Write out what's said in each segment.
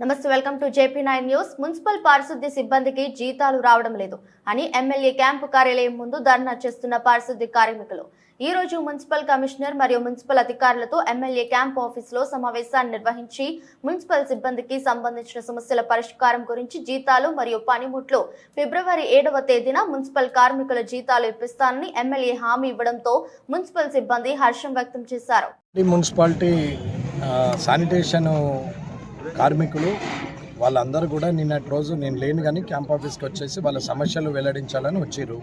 నమస్తే welcome to JP nine news. Municipal పారిశుద్ధ్య సిబ్బందికి జీతాలు రావడం లేదు అని ఎమ్మెల్యే క్యాంపు కార్యాలయం ముందు ధర్నా చేస్తున్న పారిశుద్ధ్య కార్మికులు. ఈ రోజు మున్సిపల్ కమిషనర్ మరియు మున్సిపల్ అధికారులతో ఎమ్మెల్యే క్యాంప్ ఆఫీసులో సమావేశాన్ని నిర్వహించి మున్సిపల్ సిబ్బందికి సంబంధించిన సమస్యల పరిష్కారం గురించి జీతాలు మరియు పనిముట్లు ఫిబ్రవరి ఏడవ తేదీన మున్సిపల్ కార్మికుల జీతాలు ఇప్పిస్తానని ఎమ్మెల్యే హామీ ఇవ్వడంతో మున్సిపల్ సిబ్బంది హర్షం వ్యక్తం చేశారు. మున్సిపాలిటీ శానిటేషన్ కార్మికులు వాళ్ళందరూ కూడా నిన్నటి రోజు నేను లేను కానీ క్యాంప్ ఆఫీస్కి వచ్చేసి వాళ్ళ సమస్యలు వెల్లడించాలని వచ్చారు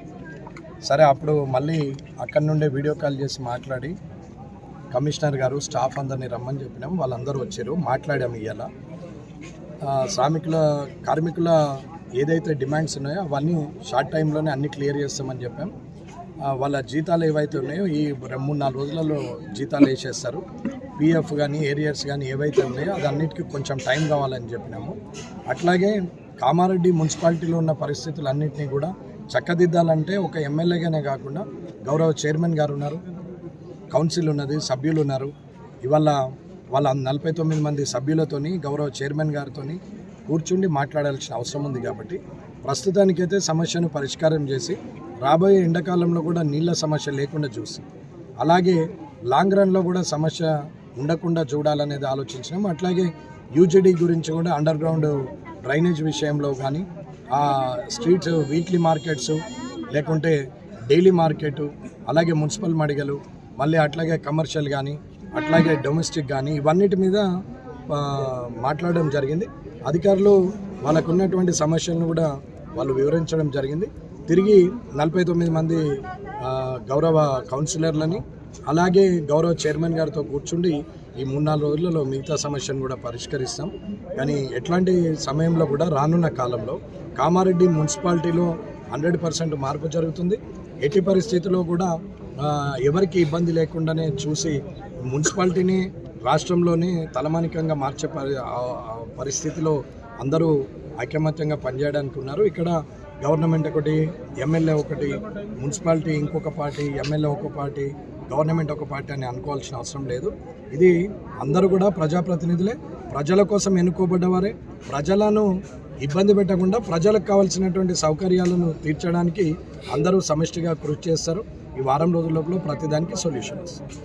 సరే అప్పుడు మళ్ళీ అక్కడి నుండే వీడియో కాల్ చేసి మాట్లాడి కమిషనర్ గారు స్టాఫ్ అందరినీ రమ్మని చెప్పినాం. వాళ్ళందరూ వచ్చారు మాట్లాడాము ఇవాళ శ్రామికుల కార్మికుల ఏదైతే డిమాండ్స్ ఉన్నాయో అవన్నీ షార్ట్ టైంలోనే అన్ని క్లియర్ చేస్తామని చెప్పాం. వాళ్ళ జీతాలు ఏవైతే ఉన్నాయో ఈ మూడు నాలుగు రోజులలో జీతాలు వేసేస్తారు. పిఎఫ్ కానీ ఏరియర్స్ కానీ ఏవైతే ఉన్నాయో అది కొంచెం టైం కావాలని చెప్పినాము. అట్లాగే కామారెడ్డి మున్సిపాలిటీలో ఉన్న పరిస్థితులన్నింటినీ కూడా చక్కదిద్దాలంటే ఒక ఎమ్మెల్యేగానే కాకుండా గౌరవ చైర్మన్ గారు ఉన్నారు కౌన్సిల్ ఉన్నది సభ్యులు ఉన్నారు. ఇవాళ వాళ్ళ నలభై తొమ్మిది మంది సభ్యులతోని గౌరవ చైర్మన్ గారితోని కూర్చుండి మాట్లాడాల్సిన అవసరం ఉంది కాబట్టి ప్రస్తుతానికైతే సమస్యను పరిష్కారం చేసి రాబోయే ఎండాకాలంలో కూడా నీళ్ళ సమస్య లేకుండా చూసి అలాగే లాంగ్ రన్లో కూడా సమస్య ఉండకుండా చూడాలనేది ఆలోచించినాం. అట్లాగే యూజీడీ గురించి కూడా అండర్ గ్రౌండ్ డ్రైనేజ్ విషయంలో కానీ ఆ స్ట్రీట్స్ వీక్లీ మార్కెట్స్ లేకుంటే డైలీ మార్కెట్ అలాగే మున్సిపల్ మడిగలు మళ్ళీ అట్లాగే కమర్షియల్ కానీ అట్లాగే డొమెస్టిక్ కానీ ఇవన్నిటి మీద మాట్లాడడం జరిగింది. అధికారులు వాళ్ళకు ఉన్నటువంటి సమస్యలను కూడా వాళ్ళు వివరించడం జరిగింది. తిరిగి నలభై తొమ్మిది మంది గౌరవ కౌన్సిలర్లని అలాగే గౌరవ చైర్మన్ గారితో కూర్చుండి ఈ మూడు నాలుగు రోజులలో మిగతా సమస్యను కూడా పరిష్కరిస్తాం. కానీ ఎట్లాంటి సమయంలో కూడా రానున్న కాలంలో కామారెడ్డి మున్సిపాలిటీలో హండ్రెడ్ పర్సెంట్ మార్పు జరుగుతుంది. ఎట్టి పరిస్థితిలో కూడా ఎవరికి ఇబ్బంది లేకుండానే చూసి మున్సిపాలిటీని రాష్ట్రంలోనే తలమానికంగా మార్చే పరి పరిస్థితిలో అందరూ ఐకమత్యంగా పనిచేయడానికి ఉన్నారు ఇక్కడ గవర్నమెంట్ ఒకటి ఎమ్మెల్యే ఒకటి మున్సిపాలిటీ ఇంకొక పార్టీ ఎమ్మెల్యే ఒక పార్టీ గవర్నమెంట్ ఒక పార్టీ అని అనుకోవాల్సిన అవసరం లేదు. ఇది అందరూ కూడా ప్రజాప్రతినిధులే. ప్రజల కోసం ఎన్నుకోబడ్డవారే. ప్రజలను ఇబ్బంది పెట్టకుండా ప్రజలకు కావాల్సినటువంటి సౌకర్యాలను తీర్చడానికి అందరూ సమిష్టిగా కృషి చేస్తారు. ఈ వారం రోజుల లోపల ప్రతిదానికి సొల్యూషన్ వస్తుంది.